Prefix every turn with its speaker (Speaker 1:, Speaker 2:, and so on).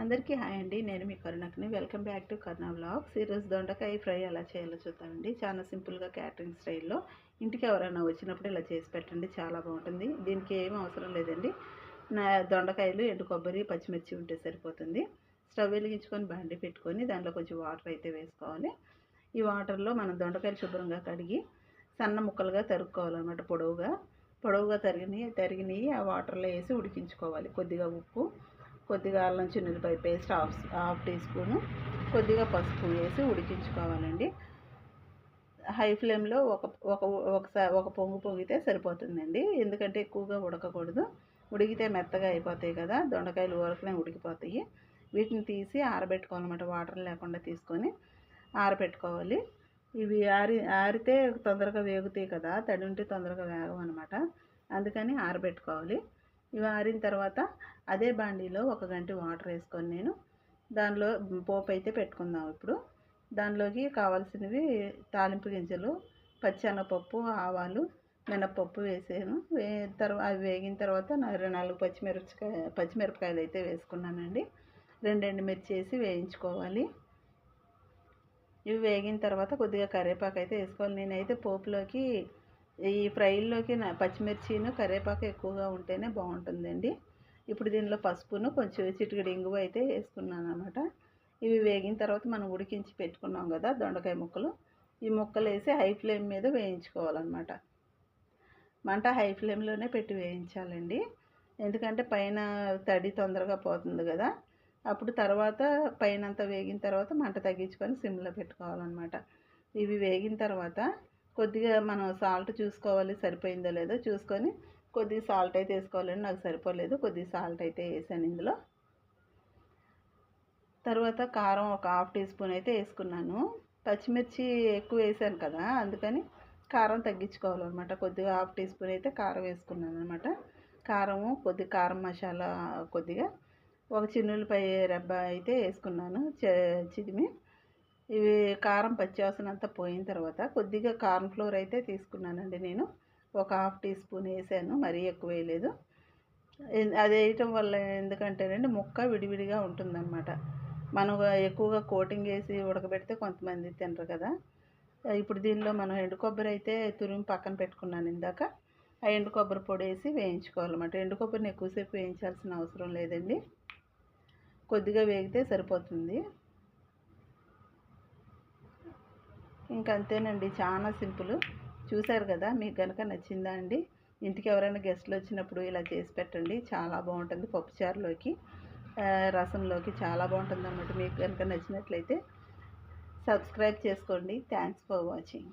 Speaker 1: అందరికీ హాయ్ అండి. నేను మీ కరుణక్ని welcome back to Karuna vlogs ఈరోజు దొండకాయ ఫ్రై ఎలా చేయాలో చూద్దామండి. చాలా సింపుల్గా క్యాటరింగ్ స్టైల్లో ఇంటికి ఎవరైనా వచ్చినప్పుడు ఇలా చేసి పెట్టండి. చాలా బాగుంటుంది. దీనికి ఏం అవసరం లేదండి. నా దొండకాయలు ఎండు కొబ్బరి పచ్చిమిర్చి ఉంటే సరిపోతుంది. స్టవ్ వెలిగించుకొని బండి పెట్టుకొని దాంట్లో కొంచెం వాటర్ అయితే వేసుకోవాలి. ఈ వాటర్లో మనం దొండకాయలు శుభ్రంగా కడిగి సన్న ముక్కలుగా తరుక్కోవాలన్నమాట పొడవుగా. పొడవుగా తరిగినవి తరిగినవి ఆ వాటర్లో వేసి ఉడికించుకోవాలి. కొద్దిగా ఉప్పు కొద్దిగా అల్లం చిన్నులపై paste half half teaspoon కొద్దిగా పసుపు వేసి ఉడికించుకోవాలండి. హై ఫ్లేమ్లో ఒక ఒక ఒకసారి ఒక పొంగు పొంగితే సరిపోతుందండి. ఎందుకంటే ఎక్కువగా ఉడకకూడదు. ఉడికితే మెత్తగా అయిపోతాయి కదా దొండకాయలు ఊరకనే ఉడికిపోతాయి. వీటిని తీసి ఆరబెట్టుకోవాలన్నమాట వాటర్ లేకుండా తీసుకొని ఆరబెట్టుకోవాలి. ఇవి ఆరి ఆరితే తొందరగా వేగుతాయి కదా తడి ఉంటే తొందరగా వేగవన్నమాట. అందుకని ఆరబెట్టుకోవాలి. ఇవి ఆరిన తర్వాత అదే బాండీలో ఒక గంట వాటర్ వేసుకొని నేను దానిలో పోపు అయితే పెట్టుకుందాం ఇప్పుడు. దానిలోకి కావాల్సినవి తాలింపు గింజలు పచ్చెనపప్పు ఆవాలు మినప్పప్పు వేసాను. వే తర్వాత అవి వేగిన తర్వాత నాలుగు పచ్చిమిరపకాయ పచ్చిమిరపకాయలు అయితే వేసుకున్నానండి. రెండు మిర్చి వేసి వేయించుకోవాలి. ఇవి వేగిన తర్వాత కొద్దిగా కరివేపాకు అయితే వేసుకోవాలి. నేనైతే పోపులోకి ఈ ఫ్రైల్లోకి పచ్చిమిర్చిను కరివేపాకు ఎక్కువగా ఉంటేనే బాగుంటుందండి. ఇప్పుడు దీనిలో పసుపును కొంచెం చిటికడి ఇంగువ అయితే వేసుకున్నాను అనమాట ఇవి వేగిన తర్వాత మనం ఉడికించి పెట్టుకున్నాం కదా దొండకాయ ముక్కలు. ఈ ముక్కలు వేసి హై ఫ్లేమ్ మీద వేయించుకోవాలన్నమాట. మంట హై ఫ్లేమ్లోనే పెట్టి వేయించాలండి. ఎందుకంటే పైన తడి తొందరగా పోతుంది కదా. అప్పుడు తర్వాత పైన అంతా వేగిన తర్వాత మంట తగ్గించుకొని సిమ్లో పెట్టుకోవాలన్నమాట. ఇవి వేగిన తర్వాత కొద్దిగా మనం సాల్ట్ చూసుకోవాలి సరిపోయిందో లేదో చూసుకొని కొద్దిగా సాల్ట్ అయితే వేసుకోవాలండి. నాకు సరిపోలేదు. కొద్దిగా సాల్ట్ అయితే వేసాను ఇందులో. తర్వాత కారం ఒక హాఫ్ టీ స్పూన్ అయితే వేసుకున్నాను. పచ్చిమిర్చి ఎక్కువ వేసాను కదా అందుకని కారం తగ్గించుకోవాలన్నమాట. కొద్దిగా హాఫ్ టీ స్పూన్ అయితే కారం వేసుకున్నాను అనమాట కారము కొద్దిగా కారం మసాలా కొద్దిగా ఒక చిన్నులపై రెబ్బ అయితే వేసుకున్నాను. చిదిమి. ఇవి కారం పచ్చివాసన అంతా పోయిన తర్వాత కొద్దిగా కార్న్ ఫ్లోర్ అయితే తీసుకున్నానండి నేను. ఒక హాఫ్ టీ స్పూన్ వేసాను మరీ ఎక్కువ వేయలేదు. అది వేయటం వల్ల ఎందుకంటేనండి ముక్క విడివిడిగా ఉంటుందన్నమాట. మనం ఎక్కువగా కోటింగ్ వేసి ఉడకబెడితే కొంతమంది తినరు కదా. ఇప్పుడు దీనిలో మనం ఎండు కొబ్బరి అయితే తురిమి పక్కన పెట్టుకున్నాను ఇందాక. ఆ ఎండు కొబ్బరి పొడి వేసి వేయించుకోవాలన్నమాట. ఎండు కొబ్బరిని ఎక్కువసేపు వేయించాల్సిన అవసరం లేదండి. కొద్దిగా వేగితే సరిపోతుంది. ఇంకంతేనండి చాలా సింపుల్. చూశారు కదా మీకు కనుక నచ్చిందా అండి? ఇంటికి ఎవరైనా గెస్ట్లు వచ్చినప్పుడు ఇలా చేసి పెట్టండి చాలా బాగుంటుంది పప్పుచారులోకి రసంలోకి చాలా బాగుంటుంది అన్నమాట మీకు కనుక నచ్చినట్లయితే సబ్స్క్రైబ్ చేసుకోండి. Thanks for watching.